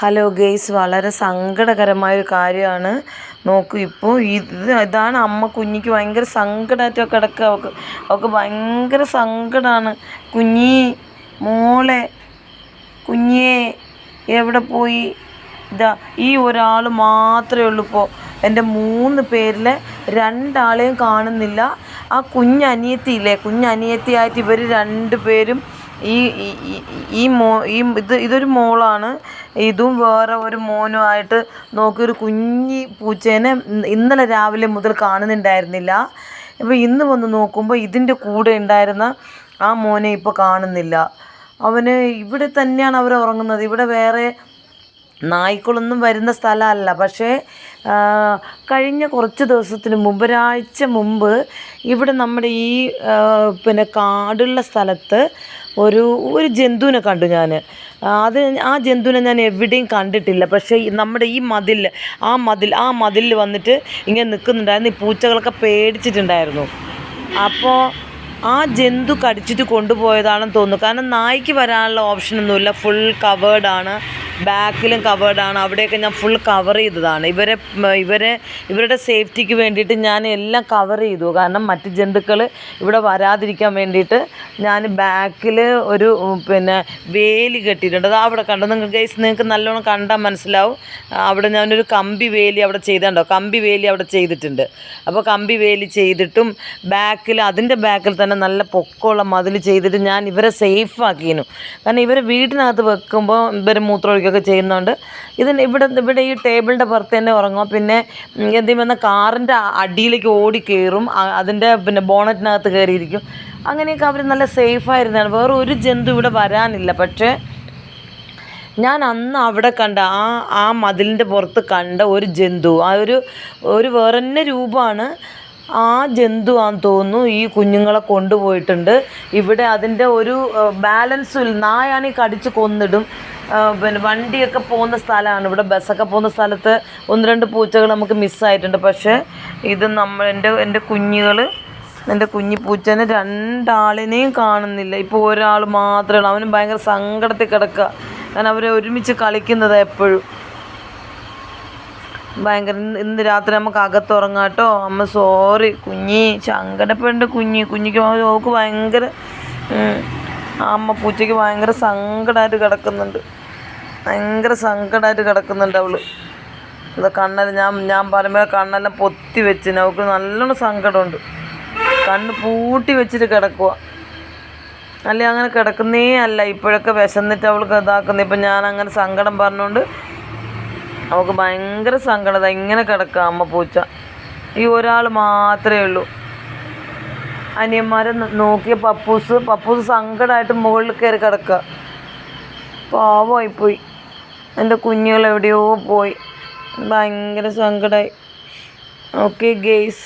Hello guys വളരെ സങ്കടകരമായ ഒരു കാര്യമാണ്. നോക്കൂ ഇപ്പോൾ ഇത് ഇതാണ് അമ്മ കുഞ്ഞിക്ക് ഭയങ്കര സങ്കടമായിട്ട് കിടക്കുക. അവൾക്ക് അവൾക്ക് ഭയങ്കര സങ്കടമാണ് കുഞ്ഞി മോളെ കുഞ്ഞേ എവിടെ പോയി? ഇതാ ഈ ഒരാൾ മാത്രമേ ഉള്ളൂ ഇപ്പോൾ എന്റെ മൂന്ന് പേരിൽ രണ്ടാളെയും കാണുന്നില്ല. ആ കുഞ്ഞനിയത്തിയില്ലേ? കുഞ്ഞനിയത്തിയായിട്ട് ഇവർ രണ്ട് പേരും ഈ ഈ- മോ ഈ ഇത് ഇതൊരു മോളാണ്. ഇതും വേറെ ഒരു മോനുമായിട്ട് നോക്കി ഒരു കുഞ്ഞി പൂച്ചേനെ ഇന്നലെ രാവിലെ മുതൽ കാണുന്നുണ്ടായിരുന്നില്ല. അപ്പോൾ ഇന്ന് വന്ന് നോക്കുമ്പോൾ ഇതിന്റെ കൂടെ ഉണ്ടായിരുന്ന ആ മോനെ ഇപ്പോൾ കാണുന്നില്ല. അവന് ഇവിടെ തന്നെയാണ് അവർ ഉറങ്ങുന്നത്. ഇവിടെ വേറെ നായ്ക്കളൊന്നും വരുന്ന സ്ഥലമല്ല. പക്ഷേ കഴിഞ്ഞ കുറച്ച് ദിവസത്തിന് മുമ്പ് ഒരാഴ്ച മുമ്പ് ഇവിടെ നമ്മുടെ ഈ പിന്നെ കാടുള്ള സ്ഥലത്ത് ഒരു ഒരു ജന്തുവിനെ കണ്ടു ഞാൻ അത് ആ ജന്തുവിനെ ഞാൻ എവിടെയും കണ്ടിട്ടില്ല. പക്ഷേ നമ്മുടെ ഈ മതിൽ ആ മതിൽ ആ മതിലിൽ വന്നിട്ട് ഇങ്ങനെ നിൽക്കുന്നുണ്ടായിരുന്നു. ഈ പൂച്ചകളൊക്കെ പേടിച്ചിട്ടുണ്ടായിരുന്നു. അപ്പോൾ ആ ജന്തു കടിച്ചിട്ട് കൊണ്ടുപോയതാണെന്ന് തോന്നുന്നു. കാരണം നായ്ക്ക് വരാനുള്ള ഓപ്ഷനൊന്നുമില്ല. ഫുൾ കവേർഡാണ്. ബാക്കിലും കവേർഡാണ് അവിടെയൊക്കെ ഞാൻ ഫുൾ കവർ ചെയ്തതാണ്. ഇവരെ ഇവരെ ഇവരുടെ സേഫ്റ്റിക്ക് വേണ്ടിയിട്ട് ഞാൻ എല്ലാം കവർ ചെയ്തു. കാരണം മറ്റ് ജന്തുക്കൾ ഇവിടെ വരാതിരിക്കാൻ വേണ്ടിയിട്ട് ഞാൻ ബാക്കിൽ ഒരു പിന്നെ വേലി കെട്ടിയിട്ടുണ്ട്. അത് അവിടെ കണ്ടോ നിങ്ങൾ ഗൈസ് നിങ്ങൾക്ക് നല്ലോണം കണ്ടാൽ മനസ്സിലാവും. അവിടെ ഞാനൊരു കമ്പി വേലി അവിടെ ചെയ്തിട്ടുണ്ടോ കമ്പി വേലി അവിടെ ചെയ്തിട്ടുണ്ട്. അപ്പോൾ കമ്പി വേലി ചെയ്തിട്ടും ബാക്കിൽ അതിന്റെ ബാക്കിൽ തന്നെ നല്ല പൊക്കമുള്ള മതിൽ ചെയ്തിട്ട് ഞാൻ ഇവരെ സേഫ് ആക്കിയിരുന്നു. കാരണം ഇവരെ വീട്ടിനകത്ത് വെക്കുമ്പോൾ ഇവർ മൂത്രമൊഴിക്കുകയൊക്കെ ചെയ്യുന്നുണ്ട്. ഇതിന് ഇവിടെ ഇവിടെ ഈ ടേബിളിന്റെ പുറത്ത് തന്നെ ഉറങ്ങും. പിന്നെ എന്ത് വന്ന കാറിന്റെ അടിയിലേക്ക് ഓടി കയറും അതിന്റെ പിന്നെ ബോണറ്റിനകത്ത് കയറിയിരിക്കും. അങ്ങനെയൊക്കെ അവർ നല്ല സേഫായിരുന്നാണ് വേറെ ഒരു ജന്തു ഇവിടെ വരാനില്ല. പക്ഷേ ഞാൻ അന്ന് അവിടെ കണ്ട ആ ആ മതിലിന്റെ പുറത്ത് കണ്ട ഒരു ജന്തു ആ ഒരു ഒരു വേറെ തന്നെ രൂപമാണ്. ആ ജന്തു ആണെന്ന് തോന്നുന്നു ഈ കുഞ്ഞുങ്ങളെ കൊണ്ടുപോയിട്ടുണ്ട്. ഇവിടെ അതിന്റെ ഒരു ബാലൻസും നായാണി കടിച്ച് കൊന്നിടും. പിന്നെ വണ്ടിയൊക്കെ പോകുന്ന സ്ഥലമാണ്. ഇവിടെ ബസ്സൊക്കെ പോകുന്ന സ്ഥലത്ത് ഒന്ന് രണ്ട് പൂച്ചകൾ നമുക്ക് മിസ്സായിട്ടുണ്ട് പക്ഷേ ഇത് നമ്മൾ എന്റെ എന്റെ കുഞ്ഞുകൾ എന്റെ കുഞ്ഞി പൂച്ചേനെ രണ്ടാളിനെയും കാണുന്നില്ല. ഇപ്പോൾ ഒരാൾ മാത്രമേ ഉള്ളൂ. അവനും ഭയങ്കര സങ്കടത്തിൽ കിടക്കുക. കാരണം അവരെ ഒരുമിച്ച് കളിക്കുന്നത് എപ്പോഴും. ഭയങ്കര ഇന്ന് രാത്രി നമുക്ക് അകത്ത് ഉറങ്ങാം കേട്ടോ. അമ്മ സോറി കുഞ്ഞി. സങ്കടപ്പെടേണ്ട കുഞ്ഞി. കുഞ്ഞിക്ക് ഓക്ക് ഭയങ്കര അമ്മ പൂച്ചയ്ക്ക് ഭയങ്കര സങ്കടമായിട്ട് കിടക്കുന്നുണ്ട്. ഭയങ്കര സങ്കടമായിട്ട് കിടക്കുന്നുണ്ട് അവൾ. എന്താ കണ്ണല്ല ഞാൻ ഞാൻ പറയുമ്പോൾ കണ്ണെല്ലാം പൊത്തി വെച്ച് അവൾക്ക് നല്ലോണം സങ്കടമുണ്ട്. കണ്ണ് പൂട്ടി വെച്ചിട്ട് കിടക്കുക അല്ലെ അങ്ങനെ കിടക്കുന്നേ അല്ല. ഇപ്പോഴൊക്കെ വിശന്നിട്ട് അവൾക്ക് ഇതാക്കുന്നത് ഇപ്പം ഞാൻ അങ്ങനെ സങ്കടം പറഞ്ഞുകൊണ്ട് അവൾക്ക് ഭയങ്കര സങ്കടത ഇങ്ങനെ കിടക്കുക അമ്മ പൂച്ച. ഈ ഒരാൾ മാത്രമേ ഉള്ളൂ. അനിയന്മാരെ നോക്കിയ പപ്പൂസ് പപ്പൂസ് സങ്കടമായിട്ട് മുകളിൽ കയറി കിടക്കുക പാവമായിപ്പോയി. എന്റെ കുഞ്ഞുങ്ങൾ എവിടെയോ പോയി. ഭയങ്കര സങ്കടമായി ഓക്കെ ഗെയ്സ്.